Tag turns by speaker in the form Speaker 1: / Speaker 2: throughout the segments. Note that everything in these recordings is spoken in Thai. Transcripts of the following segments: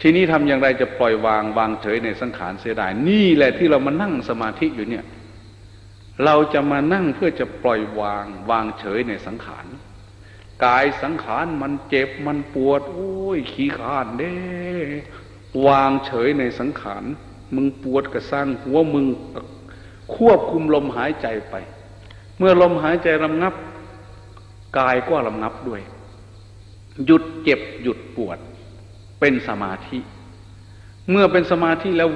Speaker 1: ทีนี้ทำอย่างไรจะปล่อยวางวางเฉยในสังขารเสียดาย นี่แหละที่เรามานั่งสมาธิอยู่เนี่ย เราจะมานั่งเพื่อจะปล่อยวางวางเฉยในสังขารกายสังขารมันเจ็บมันปวด โอ้ย ขี้ขานเด้วางเฉยในสังขาร มึงปวดกระสร้างหัวมึง ควบคุมลมหายใจไป เมื่อลมหายใจรำงับ กายก็รำงับด้วย หยุดเจ็บหยุดปวด เป็นสมาธิ เมื่อเป็นสมาธิแล้ว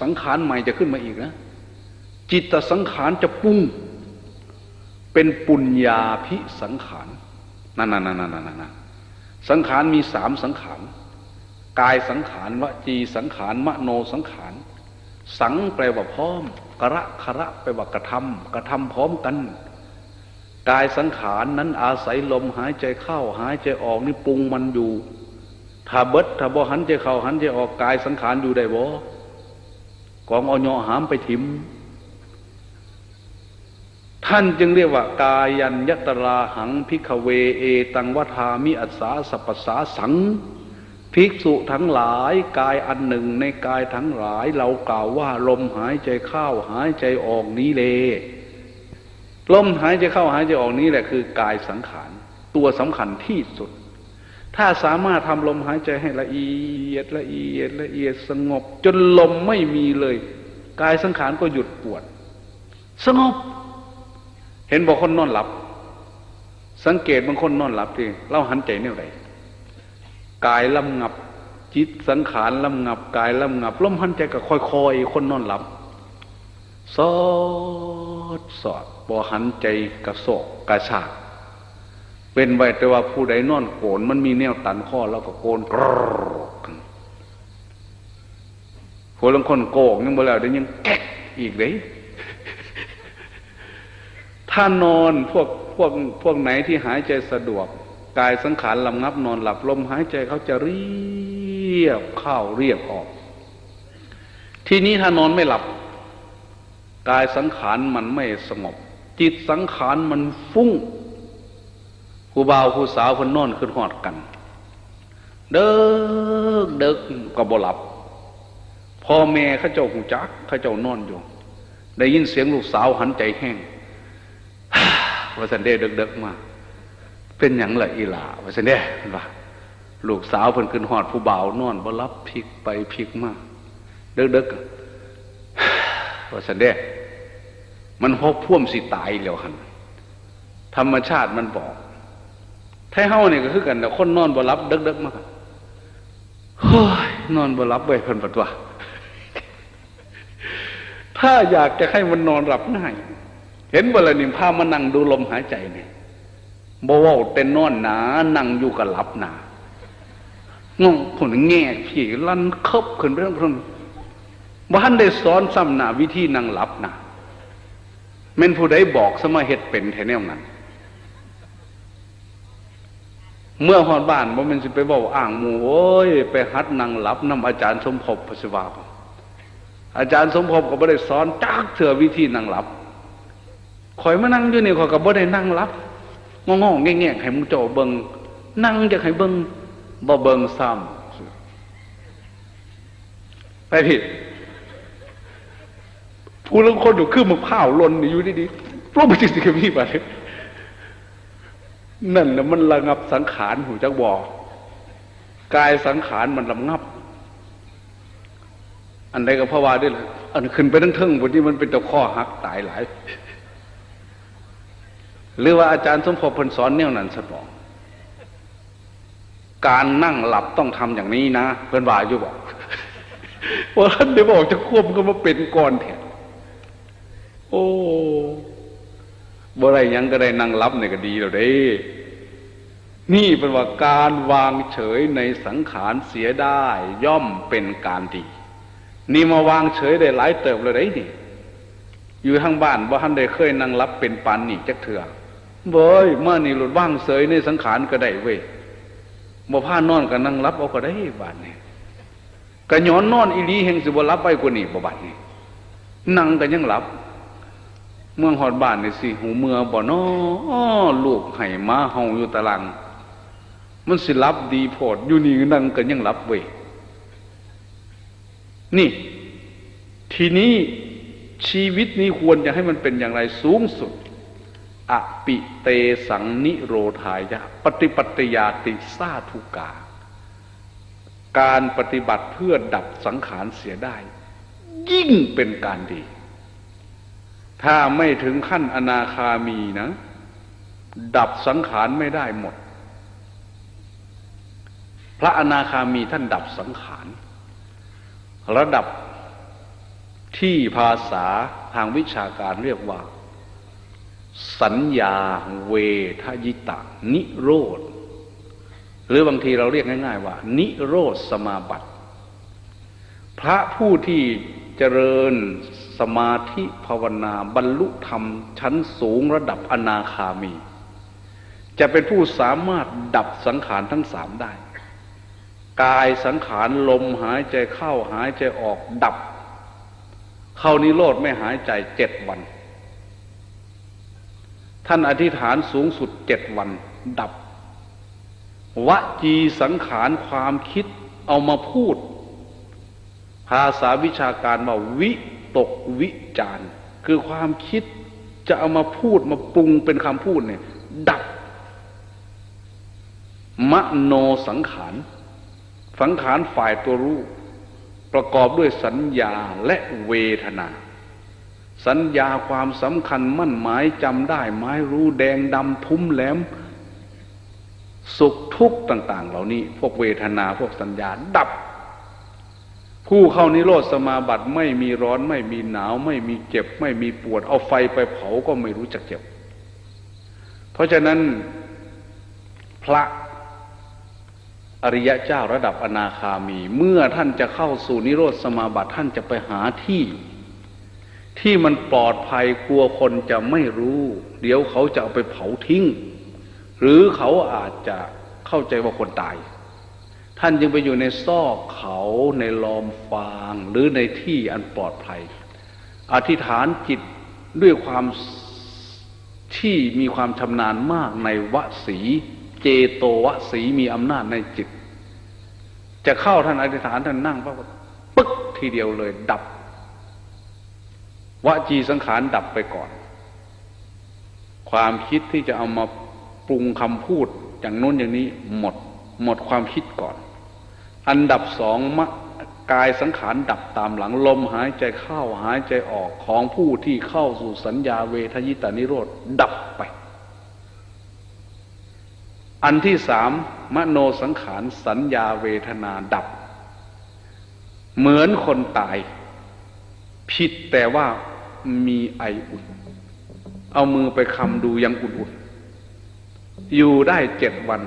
Speaker 1: สังขารใหม่จะขึ้นมาอีกนะ จิตสังขารจะปุ้งเป็นปุญญาพิสังขารนั่นนั่นนั่นนั่นสังขารมีสามสังขารกายสังขารวจีสังขารมโนสังขาร สังแปลว่าพร้อม กระคระแปลว่ากระทำกระทำพร้อมกันกายสังขารนั้นอาศัยลมหายใจเข้าหายใจออกนี่ปรุงมันอยู่ ถ้าเบิดถ้าบ่หันใจเข้าหันใจออกกายสังขารอยู่ได้บ่กองอาเนาะหามไปถิม ท่านจึงเรียกว่ากายัญยตราหังพิกเวเอ ตังวัฏามิอัสสาสัพสาสังภิกษุทั้งหลายกายอันหนึ่งในกายทั้งหลาย เรากล่าวว่าลมหายใจเข้าหายใจออกนี้เลลมหายใจเข้าหายใจออกนี้แหละคือกายสังขารตัวสำคัญที่สุด ถ้าสามารถทำลมหายใจให้ละเอียดละเอียดละเอียดสงบ จนลมไม่มีเลย กายสังขารก็หยุดปวด สงบ เห็นบอกคนนอนหลับ สังเกตบางคนนอนหลับที่เราหันใจเนี่ยไรกายลำงับ จิตสังขารลำงับ กายลำงับลมหันใจก็ค่อยๆคนนอนหลับสอดสอดบอหันใจกระโศกกระชาก เป็นไว้แต่ว่าผู้ใดนอนโกนมันมีแนวตันข้อแล้วก็โกนกรอกคนละคนโกงยังบ่แล้วเดี๋ยวยังแก๊กอีกเลยถ้านอนพวกพวกพวกไหนที่หายใจสะดวก กายสังขารลำงับนอนหลับลมหายใจเขาจะเรียบเข้าเรียบออก ทีนี้ถ้านอนไม่หลับ กายสังขารมันไม่สงบ จิตสังขารมันฟุ้ง ผู้บ่าวผู้สาวคนนอนขึ้นหอดกัน เด้กเด็กก็บ่หลับพ่อแม่ข้าเจ้าหูจักข้าเจ้านอนอยู่ ได้ยินเสียงลูกสาวหันใจแห้งว่าสันเดเด็กๆมา เป็นอย่างละอีหลาว่าสันเดว่าลูกสาวเพิ่นขึ้นหอดผู้บ่าวนอนบ่รับพลิกไปพลิกมาเด็กๆว่าสันเดมันพบพ่วมสิตายแล้วหันธรรมชาติมันบอก ไทเฮาเนี่ยก็คือกันแต่คนนอนบ่รับเด็กๆมาเฮ้ยนอนบ่รับไว้เพิ่นปัดว่าถ้าอยากจะให้มันนอนหลับง่าย เห็นบ่ละนี่พามานั่งดูลมหายใจเนี่ยบ่ว่าเต้นนอนหนานั่งอยู่กับหลับหนางงผลแง่ผีลั่นคบขึ้นเรื่องพรงบ้านได้สอนซ้ำหนาวิธีนั่งหลับนะแม่นผู้ใดบอกสมาเหตุเป็นแท้แนวนั้น เมื่อหอดบ้านว่ามันสิไปบอกอ่างหมูโอ้ย ไปฮัดนั่งหลับนำอาจารย์สมภพพศิวาอาจารย์สมภพก็ไม่ได้สอนจักเถื่อวิธีนั่งหลับคอยมานั่งอยู่นี่คอยก็บ่ได้นั่งรับงองๆแง่ให้มึงโจเบิงนั่งจะให้เบิงบ่เบิงซ้ำไปผิดผู้ลงคนอยู่คือมึงข้าวลนอยู่ดีๆพระพุทธเจ้าพี่ไป นั่นแหละมันระงับสังขารหูจักบอกกายสังขารมันระงับ อันใดก็พระวาด้วยเลยอันขึ้นไปทั้งเทิงบนที่มันเป็นตะข้อหักตายหลาย หรือว่าอาจารย์สมภพพนสอนเนี่ยนั้นสบอกการนั่งหลับต้องทำอย่างนี้นะเพื่อนว่าอยู่บอกว่าท่านได้บอกจะควบก็มาเป็นก่อนแทนโอ้ บ่ไรยังก็ได้นั่งหลับเนี่ยก็ดีแล้วเด้ นี่เป็นว่าการวางเฉยในสังขารเสียได้ ย่อมเป็นการดี นี่มาวางเฉยได้หลายเติบเลยได้นี่อยู่ทางบ้านว่ท่านได้เคยนั่งรับเป็นปันนี่จักเถื่อเว้ยมานี่หลุดว่างเสยในสังขารก็ได้เว้ยบ่ผ้านอนก็นั่งรับเอาก็ได้บาดนี่ก็ย้อนนอนอีลีแห่งสิบรับไปกว่านี้บ่บาดนี่นั่งก็ยังหลับ เมืองหอดบ้านนี่สิหูเมือบ่นอลูกไห้มาเฮาอยู่ตาราง มันสิรับดีโพดอยู่นี่นั่งก็ยังหลับเว้ยนี่ ทีนี้ชีวิตนี้ควรจะให้มันเป็นอย่างไรสูงสุดอปิเตสังนิโรธายะ ปฏิปัติยาติสาทุกา การปฏิบัติเพื่อดับสังขารเสียได้ ยิ่งเป็นการดี ถ้าไม่ถึงขั้นอนาคามีนะ ดับสังขารไม่ได้หมด พระอนาคามีท่านดับสังขาร ระดับที่ภาษาทางวิชาการเรียกว่า สัญญาเวทยิตานิโรธ หรือบางทีเราเรียกง่ายๆว่า นิโรธสมาบัติ พระผู้ที่เจริญ สมาธิภาวนาบรรลุธรรมชั้นสูงระดับอนาคามี จะเป็นผู้สามารถดับสังขารทั้งสามได้ กายสังขารลมหายใจเข้าหายใจออกดับ เข้านิโรธไม่หายใจเจ็ดวัน ท่านอธิษฐานสูงสุดเจ็ดวัน ดับวจีสังขารความคิดเอามาพูด ภาษาวิชาการว่าวิ ตกวิจารคือความคิดจะเอามาพูดมาปรุงเป็นคำพูดเนี่ย ดับ มโนสังขาร สังขารฝ่ายตัวรู้ ประกอบด้วยสัญญาและเวทนา สัญญาความสำคัญมั่นหมายจำได้ไม้รู้แดงดำทุ้มแหลม สุขทุกข์ต่าง ๆ เหล่านี้ พวกเวทนาพวกสัญญาดับ ผู้เข้านิโรธสมาบัติไม่มีร้อนไม่มีหนาว ไม่มีเจ็บ ไม่มีปวด เอาไฟไปเผาก็ไม่รู้จักเจ็บ เพราะฉะนั้นพระอริยะเจ้าระดับอนาคามี เมื่อท่านจะเข้าสู่นิโรธสมาบัติท่านจะไปหาที่ ที่มันปลอดภัยกลัวคนจะไม่รู้ เดี๋ยวเขาจะเอาไปเผาทิ้ง หรือเขาอาจจะเข้าใจว่าคนตาย ท่านจึงไปอยู่ในซอกเขาในลอมฟางหรือในที่อันปลอดภัย อธิษฐานจิตด้วยความที่มีความชำนาญมากในวสีเจโตวสีมีอำนาจในจิต จะเข้าท่านอธิษฐานท่านนั่งปั๊บปึ๊กทีเดียวเลยดับวจีสังขารดับไปก่อน ความคิดที่จะเอามาปรุงคำพูดอย่างโน้นอย่างนี้หมดหมดความคิดก่อน อันดับสองมะกายสังขารดับตามหลังลมหายใจเข้าหายใจออกของผู้ที่เข้าสู่สัญญาเวทยิตานิโรธดับไป อันที่สามมโนสังขารสัญญาเวทนาดับ เหมือนคนตาย ผิดแต่ว่ามีไออุ่น เอามือไปคำดูยังอุ่นๆอยู่ได้เจ็ดวัน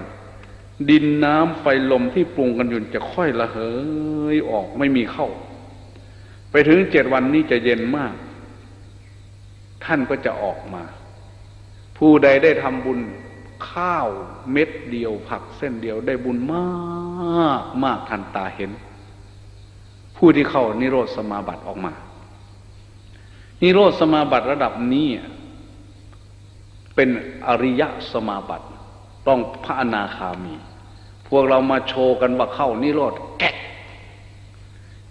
Speaker 1: ดินน้ำไฟลมที่ปรุงกันอยู่จะค่อยละเหยออกไม่มีเข้า ไปถึงเจ็ดวันนี้จะเย็นมาก ท่านก็จะออกมา ผู้ใดได้ทำบุญข้าวเม็ดเดียวผักเส้นเดียวได้บุญมากมากทันตาเห็น ผู้ที่เข้านิโรธสมาบัติออกมา นิโรธสมาบัติระดับนี้เป็นอริยสมาบัติ ต้องพระอนาคามี พวกเรามาโชว์กันว่าเข้านิโรธแก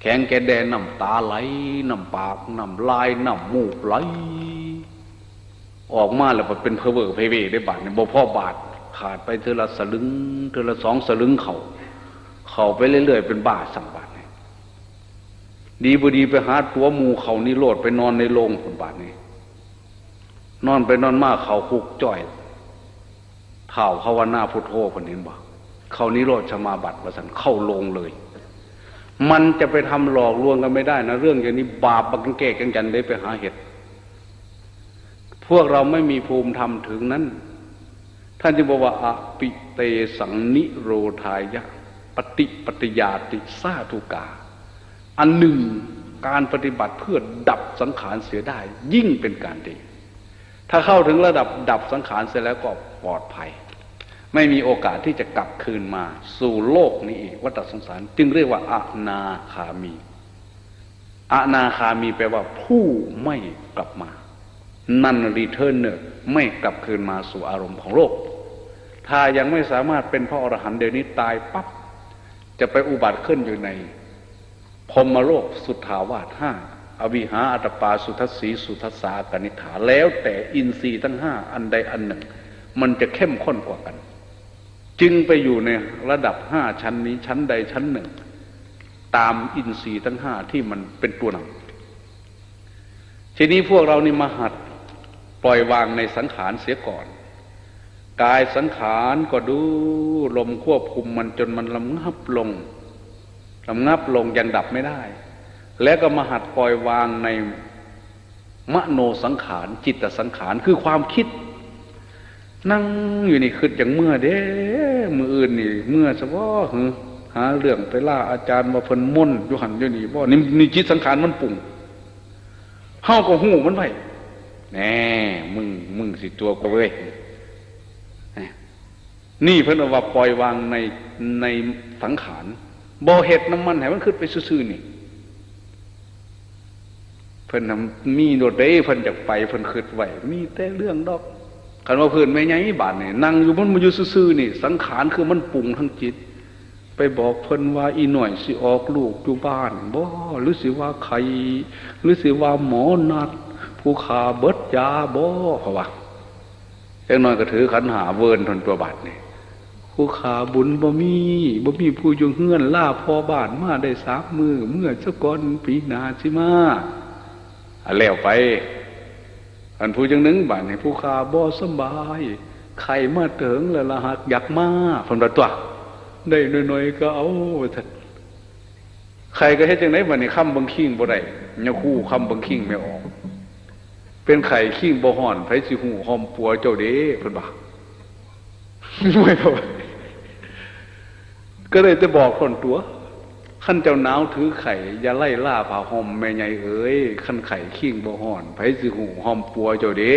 Speaker 1: แข็งแกแดนน้ำตาไหลน้ำปากน้ำลายน้ำมูกไหล ออกมาแล้วเป็นเพอเวอร์เพเวได้บาทเนี่ยบ่พ่อบาทขาดไปเทละสลึงเทละสองสลึงเขาเขาไปเรื่อยๆเป็นบาทสั่งบาทเนี่ยดีบดีไปหาตัวมูเขานี่โลดไปนอนในโรงคนบาทนี่นอนไปนอนมากเขาคุกจ่อย เท่าภาวนาพุทโธคนนี้บอกเขานิโรธชมาบัตรประสันเข้าลงเลย มันจะไปทำหลอกลวงกันไม่ได้นะ เรื่องอย่างนี้บาปบังเกกันกันได้ไปหาเหตุพวกเราไม่มีภูมิธรรมถึงนั้น ท่านจึงบอกว่าอปิเตสังนิโรธายะ ปฏิปฏิยาติสาธุกา อันหนึ่งการปฏิบัติเพื่อดับสังขารเสียได้ ยิ่งเป็นการดี ถ้าเข้าถึงระดับดับสังขารเสร็จแล้วก็ ปลอดภัย ไม่มีโอกาสที่จะกลับคืนมา สู่โลกนี้อีกวัฏสงสาร จึงเรียกว่าอานาคามีอานาคามีแปลว่าผู้ไม่กลับมานั่นรีเทิร์นเนอร์ไม่กลับคืนมาสู่อารมณ์ของโลก ถ้ายังไม่สามารถเป็นพระอรหันต์เดี๋ยวนี้ตายปับ๊บจะไปอุบัติขึ้นอยู่ในพรหมโลกสุทธาวาสห้าอวิหาอัตปาสุทัสสีสุทัสสากนิฐาแล้วแต่อินทรีย์ทั้งห้าอันใดอันหนึ่ง มันจะเข้มข้นกว่ากัน จึงไปอยู่ในระดับห้าชั้นนี้ชั้นใดชั้นหนึ่ง ตามอินทรีย์ทั้งห้าที่มันเป็นตัวนำทีนี้พวกเรานี่มาหัดปล่อยวางในสังขารเสียก่อน กายสังขารก็ดูลมควบคุมมันจนมันลำงับลงลำงับลงยังดับไม่ได้ แล้วก็มาหัดปล่อยวางในมโนสังขารจิตสังขารคือความคิด นั่งอยู่นี่คืออย่างเมื่อเด้มืออื่นนี่ เมื่อสะว่าหาเรื่องไปล่าอาจารย์มาเพิ่นม่นอยู่หันอยู่นี่บ่นี่นี่จิตสังขารมันปุ่งเฮาก็หูมันไว้แน่มึงมึงสิตัวก็เว้ยนี่เพิ่นว่าปล่อยวางในในสังขารบ่เห็ดน้ำมันให้มันขึ้นไปซื่อๆนี่ เพิ่นทำมีโดดเด้เพิ่นจากไปเพิ่นขึ้นไหวมีแต่เรื่องดอก คันว่าเพิ่นไม่ไงบาดนี่นั่งอยู่มันมาอยู่ซื่อๆนี่สังขารคือมันปรุงทั้งจิต ไปบอกเพิ่นว่าอีหน่อยสิออกลูกอยู่บ้านบ่หรือสิว่าใครหรือสิว่าหมอนัด ผู้ขาเบิดยาบ่เพราะว่าเล็กน้อยก็ถือขันหาเวินทนตัวบาดนี่ผู้ขาบุญบ่มีบ่มีผู้ยุงเฮือนล่าพอบานมาได้สามมือเมื่อสก่อนปีนาสิมาอันแล้วไป อันผู้ยังนึงบานในผู้ขาบ่สบายใครมาเถิงแล้วละหักอยากมาผลประตัวได้หน้อยๆก็เอาทัดใครก็เฮ็ดจังไดบัดนี้ค่ำบังคิงบ่ได้ยาคู่ค่ำบังคิงไม่ออก เป็นไข่คิงบ่ห่อนไผสิหูหอมปัวเจ้าเด้เพิ่นบ่าไม่พอก็เลยจะบอกคนตัว ขั้นเจ้าหนาวถือไข่อย่าไล่ล่าผ่าหอมแม่ใหญ่เอ้ยขั้นไข่ขิงบ่ห่อนไผสิหูหอมปัวเจ้าเด้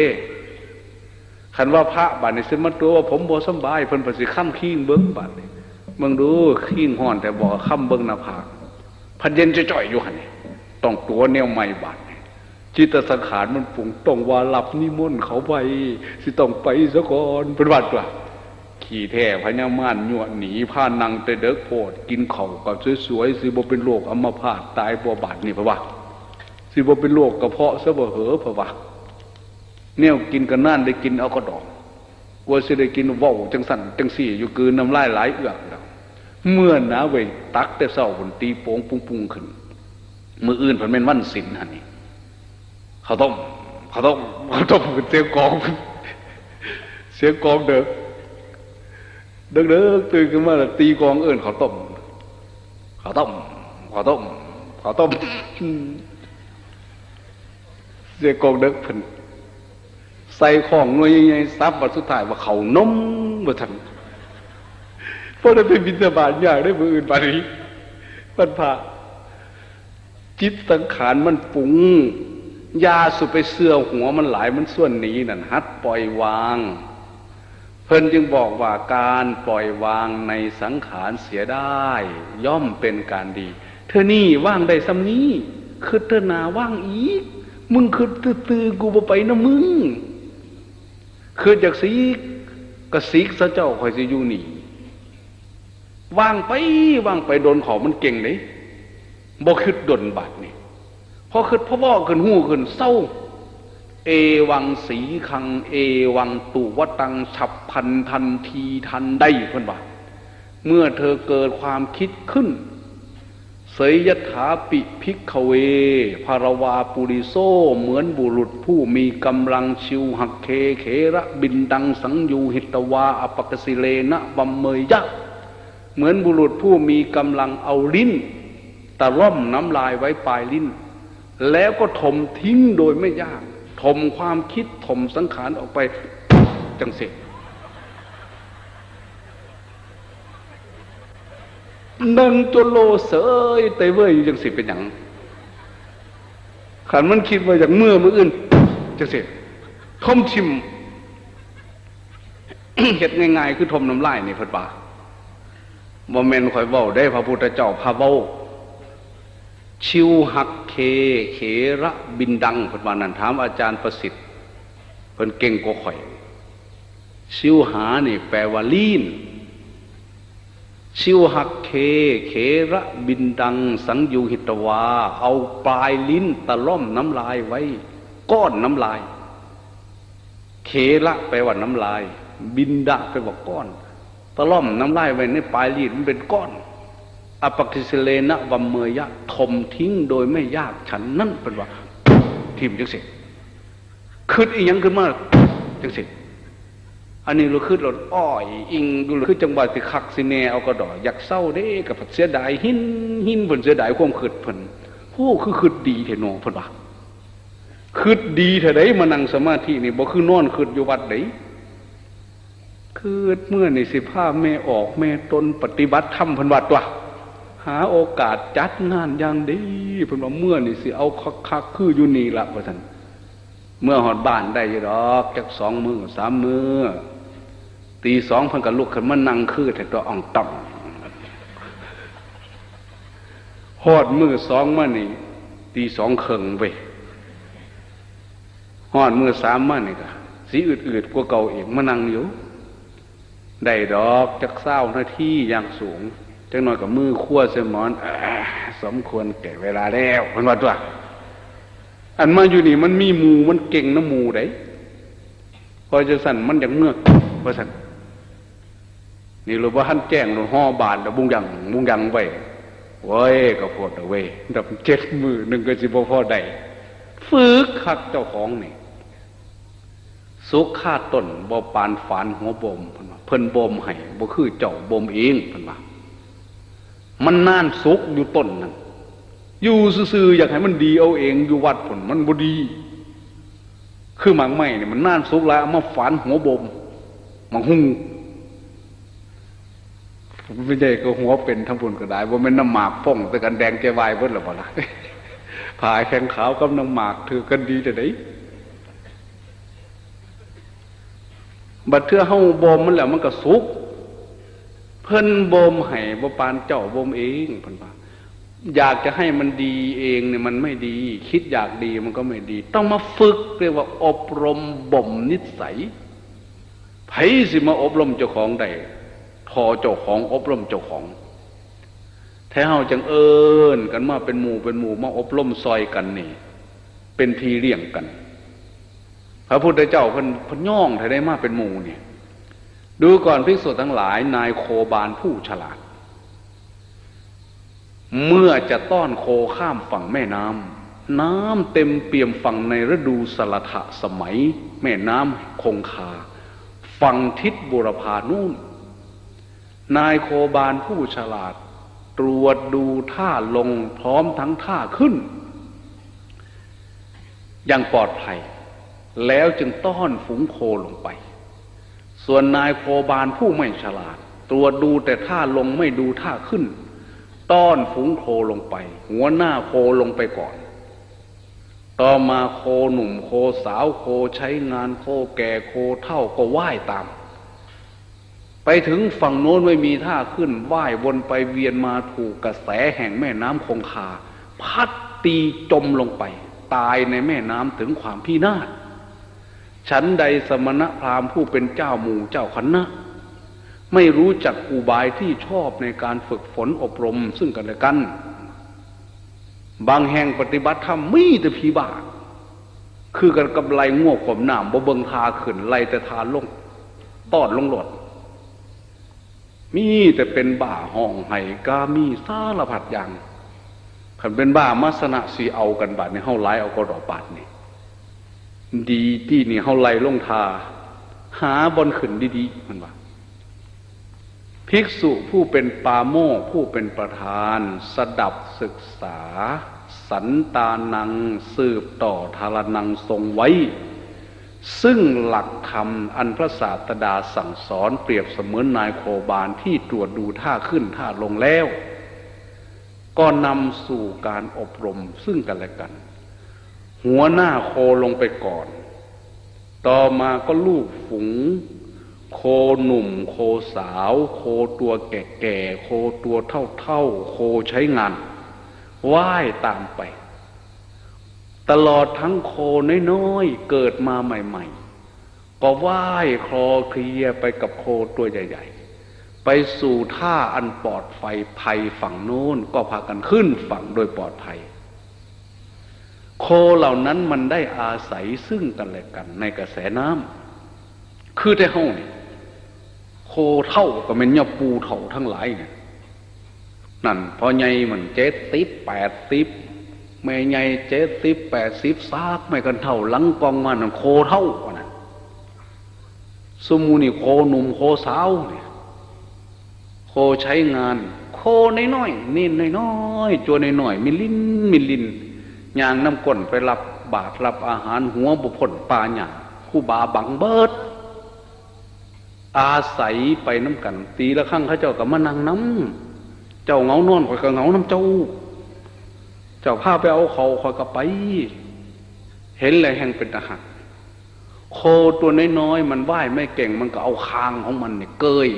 Speaker 1: คันว่าพระบาดนี้ซึ่งมันตัวว่าผมบ่สบายเพิ่นประสิข้ามขิงเบิ้งบาดนี้เบิ่งดูขิงห่อนแต่บ่ข้ามเบิ้งหน้าผากพันเย็นจะจ่อยอยู่หันต้องตัวแนวใหม่บาดนี้จิตสังขารมันปุ่งต้องว่าหลับนิมนต์เขาไปสิต้องไปซะก่อนเป็นบาดกว่า ขี่แท้พญามานหยวหนีผ้านังแต่เด็กโพดกินเข่ากับสวยๆสิบ่เป็นโรคอัมพาตตายบ่บาดนี่พระว่าสิบ่เป็นโรคกระเพาะซะบ่เหอพระว่าเนี่ยกินกันนั่นได้กินเอากระดองกลัวสิได้กินว่าวจังสั่นจังสี่ อยู่กืนน้ำลายไหลเอือกแล้วเมื่อนาเวยตักแต่เศร้าบนตีโป่งปุ้งปุ้งขึ้นมืออื่นผันเป็นวันศิลฮันนี่เขาต้องเขาต้องเขาต้องเสียงกองเสียงกองเด้อ เด็กๆตื่นขึ้นมาตีกองเอื่นเขาต้มเขาต้มเขาต้มเขาต้มเสียกองเด็กเพิ่นใส่ของหน่วยใหญ่ๆซับมาสุดท้ายว่าเขานมบ่ทันเพราะได้ไปบินสบาทอยากได้มืออื่นปานี้มันผ่าจิตสังขารมันปุงยาสุไปเสื้อหัวมันหลายมันส่วนนี้นั่นฮัดปล่อยวาง พิ่นจึงบอกว่าการปล่อยวางในสังขารเสียได้ ย่อมเป็นการดี เธอนี่ว่างได้ซ้ำนี้คือเธอนาว่างอีก มึงคือตื้อกูบ่ไปนะมึง คือจากสีกระสีกซะเจ้าคอยสิอยู่นี่ว่างไปว่างไปโดนขอมันเก่งเลยบ่คือดนบาดนี่พอคือพ่อพ่ขึ้นหูขึ้นเศร้า เอวังสีคัง เอวังตุวตังฉับพันทันทีทันได้เพื่อนว่าเมื่อเธอเกิดความคิดขึ้น เสยยถาปิพิกเว ภารวาปุริโซเหมือนบุรุษผู้มีกำลังชิวหักเคเขระบินดังสังยูหิตวาอปกสิเลนะบัมเมยยะเหมือนบุรุษผู้มีกำลังเอาลิ้นตะล่อมน้ำลายไว้ปลายลิ้น แล้วก็ถมทิ้งโดยไม่ยาก ถมความคิดถมสังขารออกไปจังสินั่งตัวโลเสยเตเว้ยจังสิเป็นอย่างขันมันคิดว่าอย่างเมื่อมืออื่นจังสิทมชิมเห็ดง่ายๆ คือทมน้ำลายนี่พัดบาบ่เมนคอยเว้าได้พระพุทธเจ้าพาเว้าชิวหัก เคเขระบินดังเพิ่นว่านันถามอาจารย์ประสิทธิ์เพิ่นเก่งกว่าข่อย ชิวหานี่แปลว่าลีนชิวหักเคเขระบินดัง สังยูหิตวา เอาปลายลิ้นตะล่อมน้ำลายไว้ ก้อนน้ำลายเคระแปลว่าน้ำลาย บินดะแปลว่าก้อน ตะล่อมน้ำลายไว้ในปลายลิ้นมันเป็นก้อน อปกิสเลนะวัมเมยะทมทิ้งโดยไม่ยากฉันนั่นเป็นว่าทิมจังสิคืดอีกยังขึ้นมาจังสิอันนี้เราคือเราอ้อย อิงดูคือจังหวะที่คักสิแนเอากระดออยากเศร้าเด้กับเสียดายหินหินผลเสียดายความขืดผลผู้คือขืดดีเถนอผลว่าขืดดีเถอะไดมานั่งสมาธินี่บ่คือนอนขืดอยู่วัดไหนคืดเมื่อในสิภาพแม่ออกแม่ตนปฏิบัติธรรมพันวัดว่ หาโอกาสจัดงานอย่างดีเพิ่นว่าเมื่อนี่สิเอาคักๆคืออยู่นี่ละว่าท่านเมื่อหอดบ้านได้ยดอกจากสองมือสามมือตีสองพันกับลูกขึ้นมานั่งคือแต่ตัวอ่องต่ำหอดมือสองมานี่ตีสองเคิงไปหอดมือสามมานี่ก็สีอืดๆกว่าเก่าเองมานั่งอยู่ได้ดอกจากเศร้าหน้าที่อย่างสูง จังหน่อยกับมือขั้วเสมอนอสมควรแก่เวลาแล้วพันว่าตัวอันมาอยู่นี่มันมีหมูมันเก่งน้ำหมูได้พอจะสั่นมันอย่างเมือกพอสั่นนี่รู้ว่าท่านแจ้งหลวงห่อบานแล้วบุงยังบุงยังไว้เว้ยก็พดเอาไว้ดับเจ็ดมือหนึ่งก็สิบพ่อได้ฝึกคักเจ้าของนี่สุขฆ่าต้นบ่ปานฝานหัวบ่มเพิ่นว่าเพิ่นบ่มให้บ่คือเจ้าบ่มเองเพิ่นว่า มันนานสุกอยู่ต้นนั่นอยู่ซื่อๆอยากให้มันดีเอาเองอยู่วัดผลมันบดี คือหมากไม้เนี่ยมันนานสุกแล้วเอามาฝานหัวบ่มมาหุงไม่ใช่ก็หัวเป็นทั้งบุญก็ได้ว่ามันน้ำหมากป่องแต่กันแดงเจวายเพิ่นหรือเปล่าผายแข็งขาวกับน้ำหมากถือกันดีแต่ไหนบัดเทือเฮาบ่มมันแหล้วมันก็สุก พิ่นบ่มให้บ่ปานเจ้าบ่มเองเพิ่นว่าอยากจะให้มันดีเองเนี่ยมันไม่ดี คิดอยากดีมันก็ไม่ดี ต้องมาฝึกเรียกว่าอบรมบ่มนิสัยไผสิมาอบรมเจ้าของได้ทอเจ้าของอบรมเจ้าของ แท้เฮาจังเอิญกันมาเป็นหมู่เป็นหมู่มาอบรมซอยกันนี่ เป็นทีเลี่ยงกัน พระพุทธเจ้าเพิ่นพย่องถ้าได้มาเป็นหมู่เนี่ย ดูก่อนภิกษุทั้งหลายนายโคบาลผู้ฉลาด เมื่อจะต้อนโคข้ามฝั่งแม่น้ำน้ำเต็มเปี่ยมฝั่งในฤดูสลทะสมัย แม่น้ำคงคา ฝั่งทิศบุรพานู่น นายโคบาลผู้ฉลาด ตรวจดูท่าลงพร้อมทั้งท่าขึ้น อย่างปลอดภัย แล้วจึงต้อนฝูงโคลงไป ส่วนนายโคบาลผู้ไม่ฉลาด ตรวจดูแต่ท่าลงไม่ดูท่าขึ้น ต้อนฝูงโคลงไป หัวหน้าโคลงไปก่อน ต่อมาโคหนุ่มโคสาวโคใช้งานโคแก่โคเท่าก็ว่ายตาม ไปถึงฝั่งโน้นไม่มีท่าขึ้นว่ายวนไปเวียนมาถูกกระแสแห่งแม่น้ำคงคา พัดตีจมลงไป ตายในแม่น้ำถึงความพินาศ ฉันใดสมณะพราหมณ์ผู้เป็นเจ้าหมู่เจ้าคณะ ไม่รู้จักอุบายที่ชอบในการฝึกฝนอบรมซึ่งกันและกัน บางแห่งปฏิบัติธรรมมีแต่ผีบาคือกันกับไล่ง่วงผมหนามบ่เบิงทาขึ้นไล่แต่ทานลงตอดลงหลด มีแต่เป็นบ้าห้องไห้กามีสารพัดอย่างขันเป็นบ้ามัสนะสีเอากันบาดนี่เฮาไล่เอาก็รอบาดนี่ ดีที่นี่เฮาไล่ลงทา หาบนขึ้นดีๆมันว่าภิกษุผู้เป็นปาโมผู้เป็นประธาน สดับศึกษา สันตานังสืบต่อทารนังทรงไว้ ซึ่งหลักธรรมอันพระศาสดาสั่งสอนเปรียบเสมือนนายโคบาลที่ตรวจดูท่าขึ้นท่าลงแล้ว ก็นำสู่การอบรมซึ่งกันและกัน หัวหน้าโคลงไปก่อน ต่อมาก็ลูกฝูง โคหนุ่ม โคสาว โคตัวแก่ๆโคตัวเท่าๆ โคใช้งานว่ายตามไป ตลอดทั้งโคน้อยๆ เกิดมาใหม่ๆ ก็ว่ายคลอเคลียไปกับโคตัวใหญ่ๆ ไปสู่ท่าอันปลอดไฟภัยฝั่งโน้นก็พากันขึ้นฝั่งโดยปลอดภัย โคเหล่านั้นมันได้อาศัยซึ่งกันและกัน ในกระแสน้ำคือแต่ห้องนี่ยโคเท่าก็เป็นยาปูเท่าทั้งหลายเนี่ยนั่นพอใหญ่มันเจ็ดสิบแปดสิบแม่ใหญ่เจ็ดสิบแปดสิบซากไม่กันเท่าหลังกองมันโคเท่ากันะสมูนี่โคหนุ่มโคสาวเนี่ยโคใช้งาน โคน้อยๆนิ่นน้อยๆจัวน้อยๆมิลินมิลิน ยางน้ำก้นไปรับบาตรรับอาหารหัวบุพนปลาหยาคู่บาบังเบิด อาศัยไปน้ำกัน ตีละข้างเขาเจ้ากับมานั่งน้ำเจ้าเงานอนคอยกับเงาน้ำเจ้า เจ้าพาไปเอาเขาคอยกับไป เห็นเลยแห่งเป็นทหารโคตัวน้อยๆมันว่ายไม่เก่งมันก็เอาคางของมันเนี่ยเกย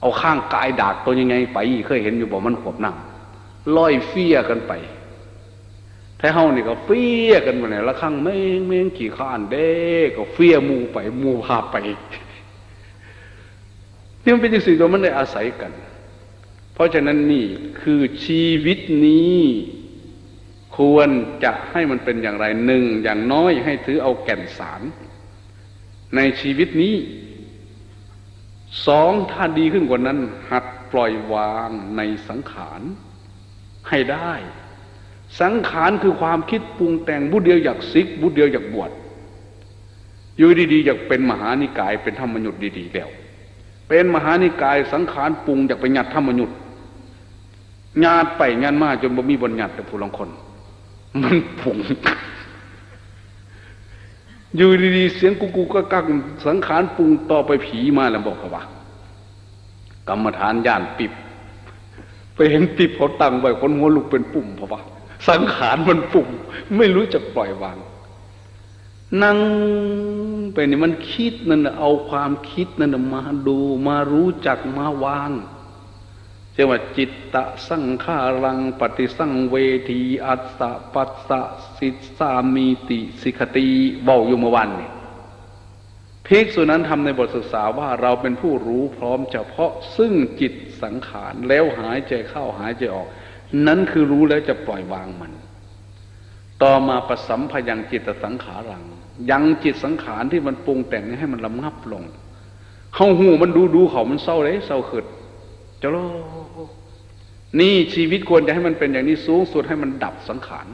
Speaker 1: เอาข้างกายดากตัวยังไงไป เคยเห็นอยู่บอกมันขวบหนังลอยเฟี้ยกันไป ถ้าเฮานี่ก็เฟี้ยกันมาเนี่ยละข้งไม่ไม่กี่ข้านเด้ก็เฟี้ยมูไปมูพาไปนี่มันเป็นสิ่งที่มันได้อาศัยกัน เพราะฉะนั้นนี่คือชีวิตนี้ ควรจะให้มันเป็นอย่างไรหนึ่งอย่างน้อยให้ถือเอาแก่นสาร ในชีวิตนี้สองถ้าดีขึ้นกว่านั้น หัดปล่อยวางในสังขารให้ได้ สังขารคือความคิดปรุงแต่งบุเดียวอยากซิกบุเดียวอยากบวชอยู่ดีๆอยากเป็นมหานิกายเป็นธรรมยุทธ์ดีๆแล้ว เป็นมหานิกายสังขารปรุงอยากไปหยัดธรรมยุทธ์ญาติไปงานมาจนบ่มีบนหยัดแต่ผู้ลงคน มันผุงอยู่ดีๆเสียงกุกูก็กักสังขารปรุงต่อไปผีมาแล้วบอกเขาว่า กรรมฐานย่านปิบไปเห็นปิบเขาตั้งไว้คนหัวลุกเป็นปุ่มเพราะว่า สังขารมันปุ่มไม่รู้จะปล่อยวาง นั่งไปนี่มันคิดนั่นเอาความคิดนั่นมาดูมารู้จักมาวางเรียกว่าจิตตะสังขารังปฏิสังเวทีอัสสะปัสสะสิสามีติสิกติเบาอยู่เมื่อวันนี่ภิกษุนั้นทำในบทศึกษาว่าเราเป็นผู้รู้พร้อมเฉพาะซึ่งจิตสังขารแล้วหายใจเข้าหายใจออก นั้นคือรู้แล้วจะปล่อยวางมัน ต่อมาประสัมพยังจิตสังขารัง ยังจิตสังขารที่มันปรุงแต่งให้มันลำงับลงเข้าหูมันดูดูเขามันเศร้าเลยเศร้าขึ้นจะโลนี่ชีวิตควรจะให้มันเป็นอย่างนี้สูงสุดให้มันดับสังขาร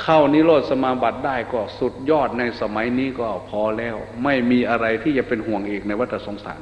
Speaker 1: เข้านิโรธสมาบัติได้ก็สุดยอดในสมัยนี้ก็พอแล้ว ไม่มีอะไรที่จะเป็นห่วงอีกในวัฏสงสาร